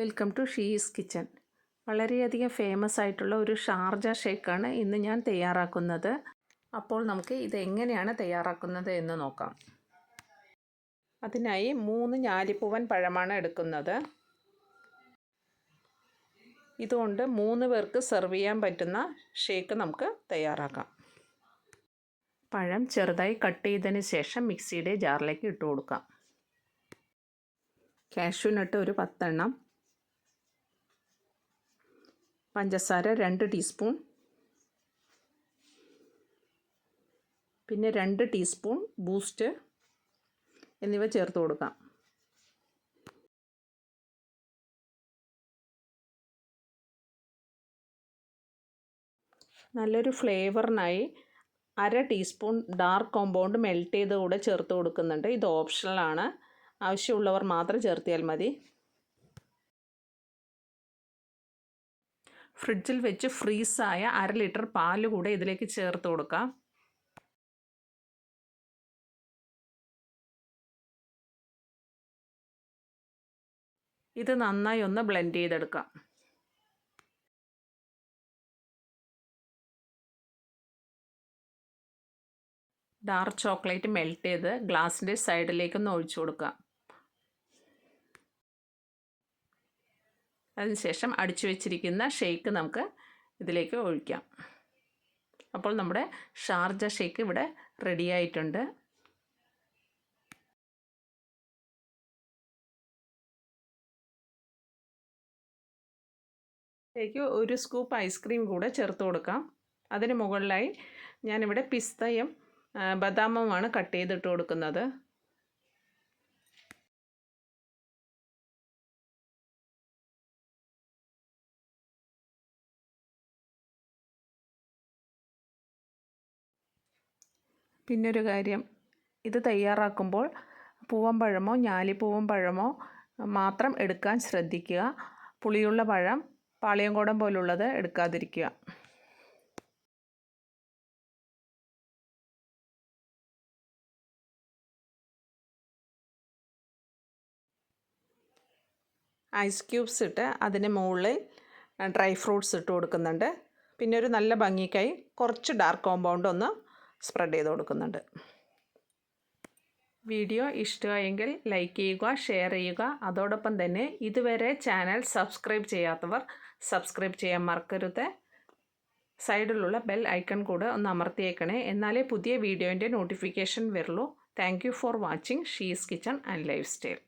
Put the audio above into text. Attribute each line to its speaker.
Speaker 1: Welcome to she's kitchen വളരെയധികം famous ആയിട്ടുള്ള ഒരു ഷാർജ ഷേക്കാണ് ഇന്ന് ഞാൻ തയ്യാറാക്കുന്നത്. അപ്പോൾ നമുക്ക് ഇത് എങ്ങനെയാണ് തയ്യാറാക്കുന്നത് എന്ന് നോക്കാം. അതിനായി മൂന്ന് ഞാലിപ്പൂവൻ പഴമാണ് എടുക്കുന്നത്. ഇതുകൊണ്ട് മൂന്ന് പേർക്ക് സെർവ് ചെയ്യാൻ പറ്റുന്ന ഷേക്ക് നമുക്ക് തയ്യാറാക്കാം. പഴം ചെറുതായി കട്ട് ചെയ്തതിന് ശേഷം മിക്സിയുടെ ജാറിലേക്ക് ഇട്ട് കൊടുക്കാം. കാഷ്യൂ ഒരു പത്തെണ്ണം. പഞ്ചസാര രണ്ട് ടീസ്പൂൺ. പിന്നെ രണ്ട് ടീസ്പൂൺ ബൂസ്റ്റ് എന്നിവ ചേർത്ത് കൊടുക്കാം. നല്ലൊരു ഫ്ലേവറിനായി അര ടീസ്പൂൺ ഡാർക്ക് കോമ്പൗണ്ട് മെൽറ്റ് ചെയ്ത് കൂടെ ചേർത്ത് കൊടുക്കുന്നുണ്ട്. ഇത് ഓപ്ഷണലാണ്. ആവശ്യമുള്ളവർ മാത്രം ചേർത്തിയാൽ മതി. ഫ്രിഡ്ജിൽ വെച്ച് ഫ്രീസായ അര ലിറ്റർ പാൽ കൂടെ ഇതിലേക്ക് ചേർത്ത് കൊടുക്കാം. ഇത് നന്നായി ഒന്ന് ബ്ലെൻഡ് ചെയ്തെടുക്കാം. ഡാർക്ക് ചോക്ലേറ്റ് മെൽറ്റ് ചെയ്ത് ഗ്ലാസിന്റെ സൈഡിലേക്കൊന്ന് ഒഴിച്ചു കൊടുക്കാം. അതിനുശേഷം അടിച്ചു വെച്ചിരിക്കുന്ന ഷേക്ക് നമുക്ക് ഇതിലേക്ക് ഒഴിക്കാം. അപ്പോൾ നമ്മുടെ ഷാർജ ഷേക്ക് ഇവിടെ റെഡി ആയിട്ടുണ്ട്. ഇതിലേക്ക് ഒരു സ്കൂപ്പ് ഐസ്ക്രീം കൂടെ ചേർത്ത് കൊടുക്കാം. അതിന് മുകളിലായി ഞാനിവിടെ പിസ്തയും ബദാമുമാണ് കട്ട് ചെയ്തിട്ട് കൊടുക്കുന്നത്. പിന്നൊരു കാര്യം. ഇത് തയ്യാറാക്കുമ്പോൾ പൂവമ്പഴമോ ഞാലിപ്പൂവൻ പഴമോ മാത്രം എടുക്കാൻ ശ്രദ്ധിക്കുക. പുളിയുള്ള പഴം പാളിയങ്കോടം പോലുള്ളത് എടുക്കാതിരിക്കുക. ഐസ് ക്യൂബ്സ് ഇട്ട് അതിന് മുകളിൽ ഡ്രൈ ഫ്രൂട്ട്സ് ഇട്ട് കൊടുക്കുന്നുണ്ട്. പിന്നെ ഒരു നല്ല ഭംഗിക്കായി കുറച്ച് ഡാർക്ക് കോമ്പൗണ്ട് ഒന്ന് സ്പ്രെഡ് ചെയ്ത് കൊടുക്കുന്നുണ്ട്. വീഡിയോ ഇഷ്ടമായെങ്കിൽ ലൈക്ക് ചെയ്യുക ഷെയർ ചെയ്യുക. അതോടൊപ്പം തന്നെ ഇതുവരെ ചാനൽ സബ്സ്ക്രൈബ് ചെയ്യാത്തവർ സബ്സ്ക്രൈബ് ചെയ്യാൻ മറക്കരുത്. സൈഡിലുള്ള ബെൽ ഐക്കൺ കൂടെ ഒന്ന് അമർത്തിയേക്കണേ. എന്നാലേ പുതിയ വീഡിയോന്റെ നോട്ടിഫിക്കേഷൻ വരുള്ളൂ. Thank for watching she's kitchen and life style